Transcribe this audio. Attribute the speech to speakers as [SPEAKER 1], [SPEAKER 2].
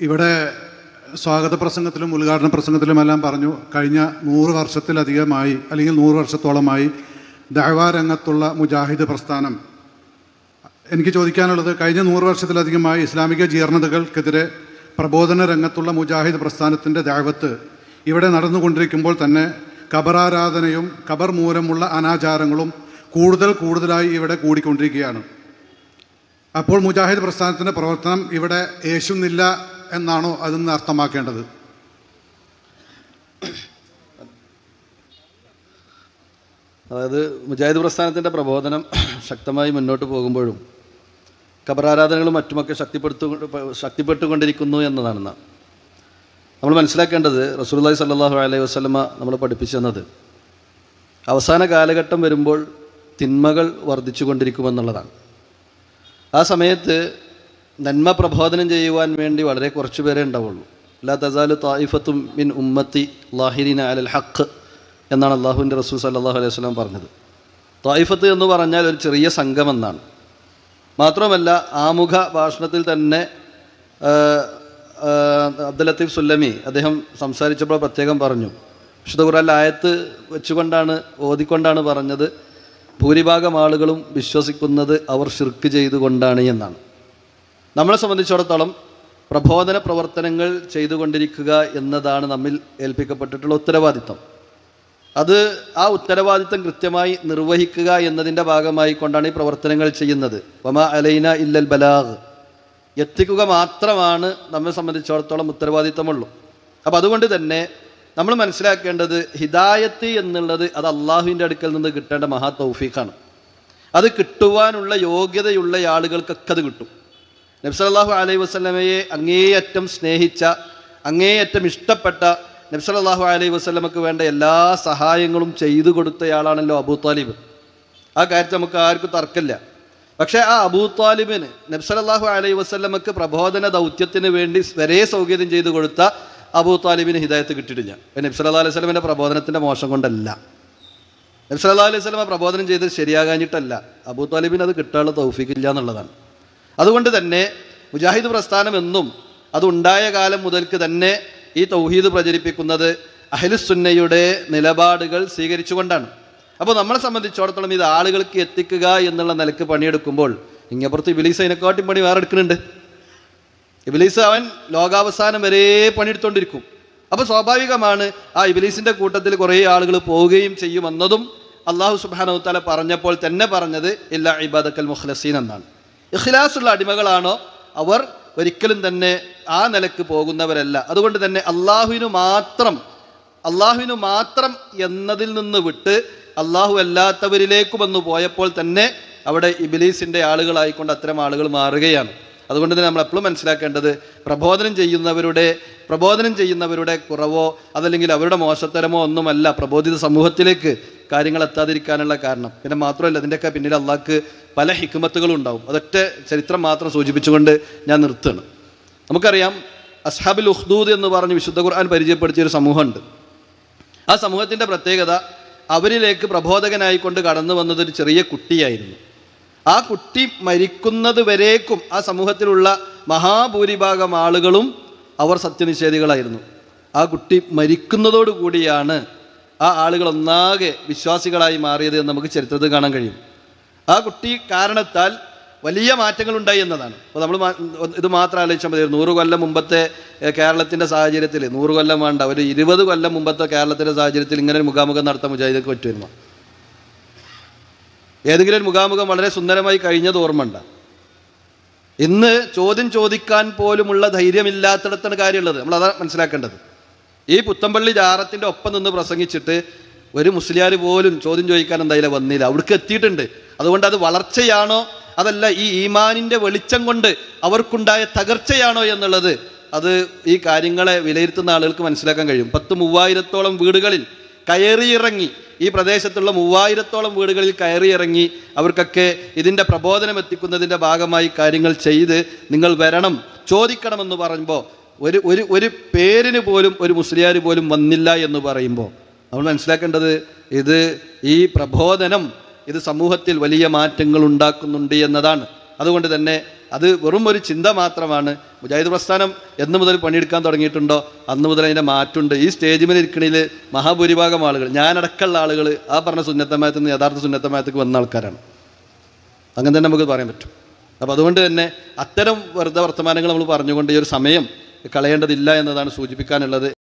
[SPEAKER 1] ഇവിടെ സ്വാഗത പ്രസംഗത്തിലും ഉദ്ഘാടന പ്രസംഗത്തിലും എല്ലാം പറഞ്ഞു കഴിഞ്ഞ നൂറ് വർഷത്തിലധികമായി അല്ലെങ്കിൽ നൂറ് വർഷത്തോളമായി ദഅവാ രംഗത്തുള്ള മുജാഹിദ് പ്രസ്ഥാനം. എനിക്ക് ചോദിക്കാനുള്ളത് കഴിഞ്ഞ നൂറ് വർഷത്തിലധികമായി ഇസ്ലാമിക ജീർണതകൾക്കെതിരെ പ്രബോധന രംഗത്തുള്ള മുജാഹിദ് പ്രസ്ഥാനത്തിന്റെ ദാവത്ത് ഇവിടെ നടന്നുകൊണ്ടിരിക്കുമ്പോൾ തന്നെ ഖബറാരാധനയും ഖബർ മൂലമുള്ള അനാചാരങ്ങളും കൂടുതൽ കൂടുതലായി ഇവിടെ കൂടിക്കൊണ്ടിരിക്കുകയാണ്. അപ്പോൾ മുജാഹിദ് പ്രസ്ഥാനത്തിന്റെ പ്രവർത്തനം ഇവിടെ യേശുന്നില്ല എന്നാണോ അതെന്ന് അർത്ഥമാക്കേണ്ടത്?
[SPEAKER 2] അതായത് മുജാഹിദ് പ്രസ്ഥാനത്തിന്റെ പ്രബോധനം ശക്തമായി മുന്നോട്ട് പോകുമ്പോഴും ഖബറാരാധനകളും മറ്റുമൊക്കെ ശക്തിപ്പെടുത്തു ശക്തിപ്പെട്ടുകൊണ്ടിരിക്കുന്നു എന്നതാണ്. നമ്മൾ മനസ്സിലാക്കേണ്ടത് റസൂലുള്ളാഹി സല്ലാഹു അലൈഹി വസല്ലമ നമ്മൾ പഠിപ്പിച്ചു തന്നത് അവസാന കാലഘട്ടം വരുമ്പോൾ തിന്മകൾ വർദ്ധിച്ചു കൊണ്ടിരിക്കുമെന്നുള്ളതാണ് ആ സമയത്ത് നന്മ പ്രബോധനം ചെയ്യുവാൻ വേണ്ടി വളരെ കുറച്ച് പേരേ ഉണ്ടാവുള്ളൂ. ലാ തസാലു തായിഫത്തും മിൻ ഉമ്മത്തി ലാഹിരിന അലൽ ഹഖ് എന്നാണ് അള്ളാഹുവിന്റെ റസൂൽ സല്ലാഹു അലൈഹി വസല്ലം പറഞ്ഞത്. തായിഫത്ത് എന്ന് പറഞ്ഞാൽ ഒരു ചെറിയ സംഘം എന്നാണ് മാത്രമല്ല ആമുഖ ഭാഷണത്തിൽ തന്നെ അബ്ദുൽ ലത്തീഫ് സുല്ലമി അദ്ദേഹം സംസാരിച്ചപ്പോൾ പ്രത്യേകം പറഞ്ഞു. വിശുദ്ധ ഖുറാൻ ആയത്ത് വെച്ചുകൊണ്ടാണ് ഓതിക്കൊണ്ടാണ് പറഞ്ഞത് ഭൂരിഭാഗം ആളുകളും വിശ്വസിക്കുന്നത് അവർ ഷിർക്ക് ചെയ്തുകൊണ്ടാണ് എന്നാണ്. നമ്മളെ സംബന്ധിച്ചിടത്തോളം പ്രബോധന പ്രവർത്തനങ്ങൾ ചെയ്തുകൊണ്ടിരിക്കുക എന്നതാണ് നമ്മിൽ ഏൽപ്പിക്കപ്പെട്ടിട്ടുള്ള ഉത്തരവാദിത്തം അത് ആ ഉത്തരവാദിത്തം കൃത്യമായി നിർവഹിക്കുക എന്നതിന്റെ ഭാഗമായി കൊണ്ടാണ് ഈ പ്രവർത്തനങ്ങൾ ചെയ്യുന്നത്. വമ അലൈന ഇല്ലൽ ബലാഗ്. എത്തിക്കുക മാത്രമാണ് നമ്മെ സംബന്ധിച്ചിടത്തോളം ഉത്തരവാദിത്തമുള്ളൂ അപ്പം അതുകൊണ്ട് തന്നെ നമ്മൾ മനസ്സിലാക്കേണ്ടത് ഹിദായത്ത് എന്നുള്ളത് അത് അള്ളാഹുവിന്റെ അടുക്കൽ നിന്ന് കിട്ടേണ്ട മഹാ തൗഫീഖാണ്. അത് കിട്ടുവാനുള്ള യോഗ്യതയുള്ള ആളുകൾക്കൊക്കെ അത് കിട്ടും. നബ്സലാഹു അലൈഹി വസ്ലമയെ അങ്ങേയറ്റം സ്നേഹിച്ച അങ്ങേയറ്റം ഇഷ്ടപ്പെട്ട നബ്സലാഹു അലൈഹി വസ്ലമക്ക് വേണ്ട എല്ലാ സഹായങ്ങളും ചെയ്തു കൊടുത്തയാളാണല്ലോ അബൂ താലിബ്. ആ കാര്യത്തിൽ നമുക്ക് ആർക്കും തർക്കമില്ല. പക്ഷേ ആ അബൂ താലിബിന് നബ്സലാഹു അലൈഹി വസ്ലമക്ക് പ്രബോധന ദൗത്യത്തിന് വേണ്ടി വരെ സൗകര്യം ചെയ്തു കൊടുത്ത അബൂ താലിബിന് ഹിദായത്ത് കിട്ടിയിട്ടില്ല. നബ്സല്ലാ അലൈഹി സ്വലമിന്റെ പ്രബോധനത്തിന്റെ മോശം കൊണ്ടല്ല. നബ്സല്ലാ അലൈഹി സ്വലമ പ്രബോധനം ചെയ്തത് ശരിയാകാഞ്ഞിട്ടല്ല. അബൂ താലിബിന് അത് കിട്ടാനുള്ള തൗഫീഖില്ല എന്നുള്ളതാണ് അതുകൊണ്ട് തന്നെ മുജാഹിദ് പ്രസ്ഥാനം എന്നും അതുണ്ടായ കാലം മുതൽക്ക് തന്നെ ഈ തൗഹീദ് പ്രചരിപ്പിക്കുന്നത് അഹലുസുന്നയുടെ നിലപാടുകൾ സ്വീകരിച്ചുകൊണ്ടാണ്. അപ്പോൾ നമ്മളെ സംബന്ധിച്ചിടത്തോളം ഇത് ആളുകൾക്ക് എത്തിക്കുക എന്നുള്ള നിലയ്ക്ക് പണിയെടുക്കുമ്പോൾ ഇങ്ങപ്പുറത്ത് ഇബിലീസ് അതിനെക്കാട്ടും പണി വേറെ എടുക്കുന്നുണ്ട് ഇബിലീസ് അവൻ ലോകാവസാനം വരെ പണിയെടുത്തോണ്ടിരിക്കും. അപ്പോൾ സ്വാഭാവികമാണ് ആ ഇബിലീസിന്റെ കൂട്ടത്തിൽ കുറേ ആളുകൾ പോവുകയും ചെയ്യുമെന്നതും അള്ളാഹു സുബാനവത്താല താല പറഞ്ഞപ്പോൾ തന്നെ പറഞ്ഞത് ഇല്ല ഇബാദക്കൽ മുഖ്ലസീൻ എന്നാണ്. ഇഖ്ലാസുള്ള അടിമകളാണോ? അവർ ഒരിക്കലും തന്നെ ആ നിലയ്ക്ക് പോകുന്നവരല്ല. അതുകൊണ്ട് തന്നെ അള്ളാഹുവിനു മാത്രം അള്ളാഹുവിനു മാത്രം എന്നതിൽ നിന്ന് വിട്ട് അള്ളാഹു അല്ലാത്തവരിലേക്ക് വന്നു പോയപ്പോൾ തന്നെ അവിടെ ഇബിലീസിന്റെ ആളുകളായിക്കൊണ്ട് അത്തരം ആളുകൾ മാറുകയാണ്. അതുകൊണ്ട് തന്നെ നമ്മൾ എപ്പോഴും മനസ്സിലാക്കേണ്ടത് പ്രബോധനം ചെയ്യുന്നവരുടെ പ്രബോധനം ചെയ്യുന്നവരുടെ കുറവോ അതല്ലെങ്കിൽ അവരുടെ മോശത്തരമോ ഒന്നുമല്ല പ്രബോധിത സമൂഹത്തിലേക്ക് കാര്യങ്ങൾ എത്താതിരിക്കാനുള്ള കാരണം. പിന്നെ മാത്രമല്ല ഇതിന്റെയൊക്കെ പിന്നിൽ അള്ളാഹ്ക്ക് പല ഹിക്കുമത്തുകളും ഉണ്ടാവും. അതൊറ്റ ചരിത്രം മാത്രം സൂചിപ്പിച്ചുകൊണ്ട് ഞാൻ നിർത്തുകയാണ് നമുക്കറിയാം അസ്ഹാബിൽ ഉഹ്ദൂദ് എന്ന് പറഞ്ഞ് വിശുദ്ധ ഖുർആൻ പരിചയപ്പെടുത്തിയ ഒരു സമൂഹമുണ്ട്. ആ സമൂഹത്തിന്റെ പ്രത്യേകത അവരിലേക്ക് പ്രബോധകനായിക്കൊണ്ട് കടന്നു വന്നത് ഒരു ചെറിയ കുട്ടിയായിരുന്നു. ആ കുട്ടി മരിക്കുന്നത് വരേക്കും ആ സമൂഹത്തിലുള്ള മഹാഭൂരിഭാഗം ആളുകളും അവർ സത്യനിഷേധികളായിരുന്നു. ആ കുട്ടി മരിക്കുന്നതോടുകൂടിയാണ് ആ ആളുകൾ ഒന്നാകെ വിശ്വാസികളായി മാറിയത് എന്ന് നമുക്ക് ചരിത്രത്തിൽ കാണാൻ കഴിയും. ആ കുട്ടി കാരണത്താൽ വലിയ മാറ്റങ്ങൾ ഉണ്ടായി എന്നതാണ്. അപ്പോൾ നമ്മൾ ഇത് മാത്രം ആലോചിച്ചാൽ മതി. നൂറ് കൊല്ലം മുമ്പത്തെ കേരളത്തിന്റെ സാഹചര്യത്തിൽ നൂറ് കൊല്ലം വേണ്ട ഒരു ഇരുപത് കൊല്ലം മുമ്പത്തെ കേരളത്തിന്റെ സാഹചര്യത്തിൽ ഇങ്ങനെ ഒരു മുഖാമുഖം നടത്താൻ മുജാഹിദക്ക് പറ്റുമായിരുന്നു? ഏതെങ്കിലും ഒരു മുഖാമുഖം വളരെ സുന്ദരമായി കഴിഞ്ഞത് ഓർമ്മണ്ട ഇന്ന് ചോദ്യം ചോദിക്കാൻ പോലുമുള്ള ധൈര്യമില്ലാത്തിടത്താണ് കാര്യമുള്ളത്. നമ്മൾ അതാണ് മനസ്സിലാക്കേണ്ടത്. ഈ പുത്തമ്പള്ളി ജാറത്തിന്റെ ഒപ്പം നിന്ന് പ്രസംഗിച്ചിട്ട് ഒരു മുസ്ലിയാർ പോലും ചോദ്യം ചോദിക്കാൻ എന്തായാലും വന്നില്ല. അവിടേക്ക് എത്തിയിട്ടുണ്ട്. അതുകൊണ്ട് അത് വളർച്ചയാണോ? അതല്ല ഈ ഈമാനിന്റെ വെളിച്ചം കൊണ്ട് അവർക്കുണ്ടായ തകർച്ചയാണോ എന്നുള്ളത് അത് ഈ കാര്യങ്ങളെ വിലയിരുത്തുന്ന ആളുകൾക്ക് മനസ്സിലാക്കാൻ കഴിയും. പത്ത് മൂവായിരത്തോളം വീടുകളിൽ കയറിയിറങ്ങി ഈ പ്രദേശത്തുള്ള മൂവായിരത്തോളം വീടുകളിൽ കയറിയിറങ്ങി അവർക്കൊക്കെ ഇതിന്റെ പ്രബോധനം എത്തിക്കുന്നതിന്റെ ഭാഗമായി കാര്യങ്ങൾ ചെയ്ത് നിങ്ങൾ വരണം ചോദിക്കണമെന്ന് പറയുമ്പോൾ ഒരു ഒരു ഒരു പേരിന് പോലും ഒരു മുസ്ലിയാർ പോലും വന്നില്ല എന്ന് പറയുമ്പോൾ നമ്മൾ മനസ്സിലാക്കേണ്ടത് ഇത് ഈ പ്രബോധനം ഇത് സമൂഹത്തിൽ വലിയ മാറ്റങ്ങൾ ഉണ്ടാക്കുന്നുണ്ട് എന്നതാണ്. അതുകൊണ്ട് തന്നെ അത് വെറും ഒരു ചിന്ത മാത്രമാണ്. മുജാഹിദ് പ്രസ്ഥാനം എന്ന് മുതൽ പണിയെടുക്കാൻ തുടങ്ങിയിട്ടുണ്ടോ? അന്ന് മുതൽ അതിന്റെ മാറ്റുണ്ട്. ഈ സ്റ്റേജ് മേലെ ഇരിക്കണിൽ മഹാഭൂരിഭാഗം ആളുകൾ ഞാനടക്കമുള്ള ആളുകൾ ആ പറഞ്ഞ സുന്നത്തമായത്തിൽ നിന്ന് യഥാർത്ഥ സുന്നത്തമായത്തേക്ക് വന്ന ആൾക്കാരാണ്. അങ്ങനെ തന്നെ നമുക്ക് പറയാൻ പറ്റും. അപ്പോൾ അതുകൊണ്ട് തന്നെ അത്തരം വെറുതെ വർത്തമാനങ്ങൾ നമ്മൾ പറഞ്ഞുകൊണ്ട് ഈ ഒരു സമയം കളയേണ്ടതില്ല എന്നതാണ് സൂചിപ്പിക്കാനുള്ളത്.